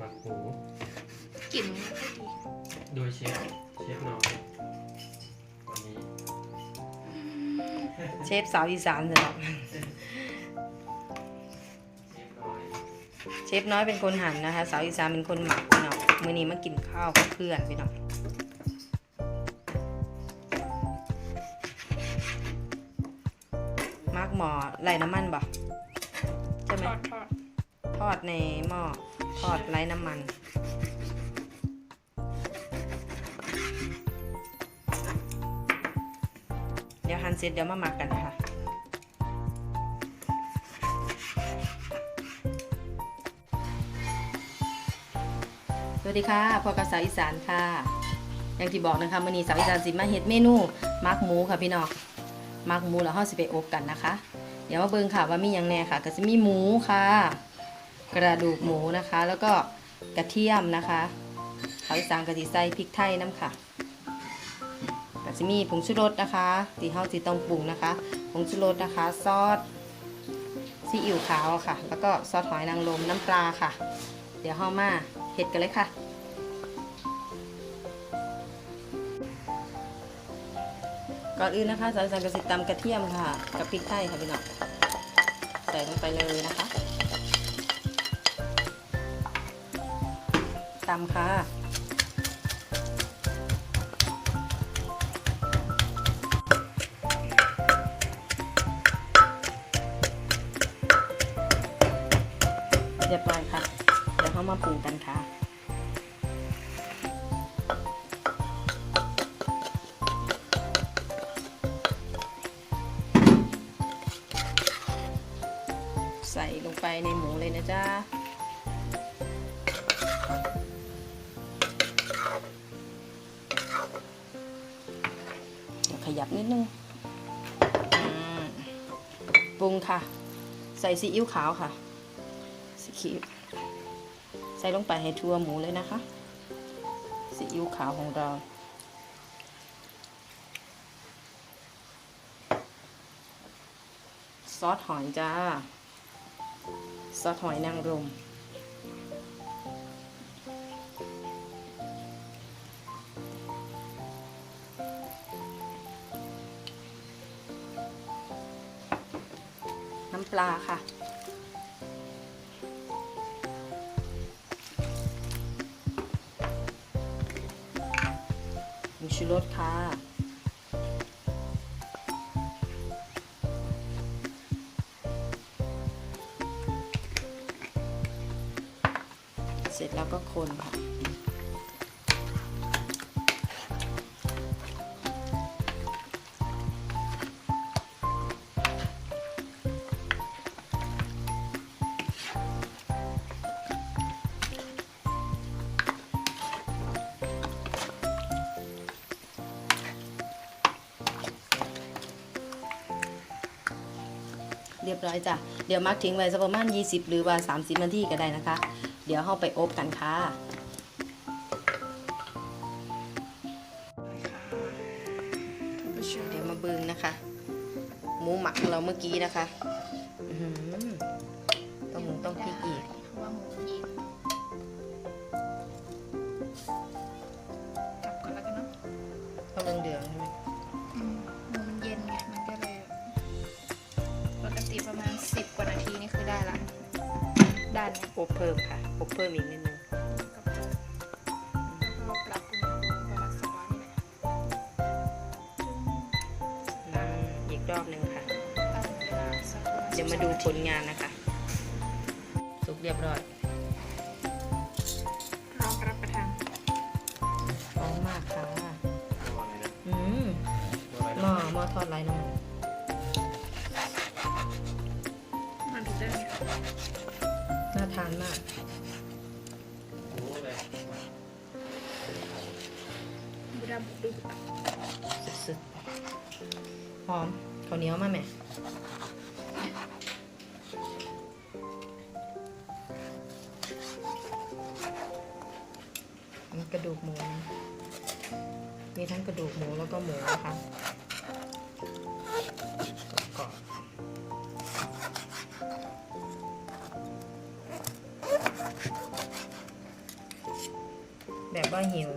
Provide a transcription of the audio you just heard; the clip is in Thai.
หมักหมูกลิ่นมันไม่ค่อยดีโดยเชฟเชฟน้อยวันนี้เชฟสาวอีสานสำหรับเชฟน้อยเชฟน้อยเป็นคนหั่นนะคะ สาวอีสานเป็นคนหมักพี่น้องมื้อนี้มากินข้าวกับเพื่อนพี่น้องมากหมอไหลน้ำมันบ่ใช่ไหม ทอดทอด ทอดในหม้อทอดไร้น้ำมัน เดี๋ยวหั่นเสร็จเดี๋ยวมาหมักกันค่ะสวัสดีค่ะพอกับสาวอีสานค่ะ อย่างที่บอกนะคะมื่อนี้สาวอีสานสิมาเฮ็ดเมนูมักหมูค่ะพี่น้องมักหมูแล้วเฮาสิไปอบกันนะคะ เดี๋ยวมาเบิ่งค่ะว่ามีหยังแน่ค่ะ ก็จะมีหมูค่ะ กระดูกหมูนะคะ แล้วก็กระเทียมนะคะสาวอีสานก็สิใส่พริกไทยน้ำค่ะก็จะมีผงชูรสนะคะที่เฮาสิต้องปรุงนะคะผงชูรสนะคะ ซอสซีอิ๊วขาวค่ะ แล้วก็ซอสหอยนางรมน้ำปลาค่ะ เดี๋ยวเฮามาเฮ็ดกันเลยค่ะก่อนอื่นนะคะสาวสันกระสิตำกระเทียมค่ะ กับพริกไทยค่ะพี่น้องใส่ลงไปเลยนะคะ ตำค่ะ เรียบร้อยค่ะ เดี๋ยวเขามาปรุงกันค่ะใส่ลงไปในหมูเลยนะจ๊ะ ยับนิดนึงปรุงค่ะ ใส่ซีอิ๊วขาวค่ะซีอิ๊วใส่ลงไปให้ทั่วหมูเลยนะคะซีอิ๊วขาวของเรา ซอสหอยจ้า ซอสหอยนางรม ปลาค่ะ มีชูรสค่ะเสร็จแล้วก็คนค่ะ เรียบร้อยจ้ะ เดี๋ยวมักทิ้งไว้สักประมาณ 20 หรือว่า 30 นาทีก็ได้นะคะ เดี๋ยวเข้าไปอบกันค่ะท่านผู้ชมเดี๋ยวมาเบิงนะคะ หมูหมักของเราเมื่อกี้นะคะอื้อหือต้องหมูต้องพริกอีกเพราะว่าหมูเย็นกลับก่อนแล้วกันเนาะต้องเรืองเดือง บเพิ่มค่ะอบเพิ่มอีกนิดนึงก็เพิ่มแล้วก็ปรับอุณหภูมิประมาณสองร้อยนี่แหละอืมอีกรอบหนึ่งค่ะ เดี๋ยวมาดูผลงานนะคะ สุกเรียบร้อยพร้อมรับประทานพร้อมมากค่ะอืมหม้อหม้อทอดไร้น้ำมันมันได้ ทานมากหมูเลยบูดาบุกดูสุดๆหอมข้าวเหนียวมาแม่มีกระดูกหมูนะมีทั้งกระดูกหมูแล้วก็หมูนะคะกรอบ แบบว่าหิว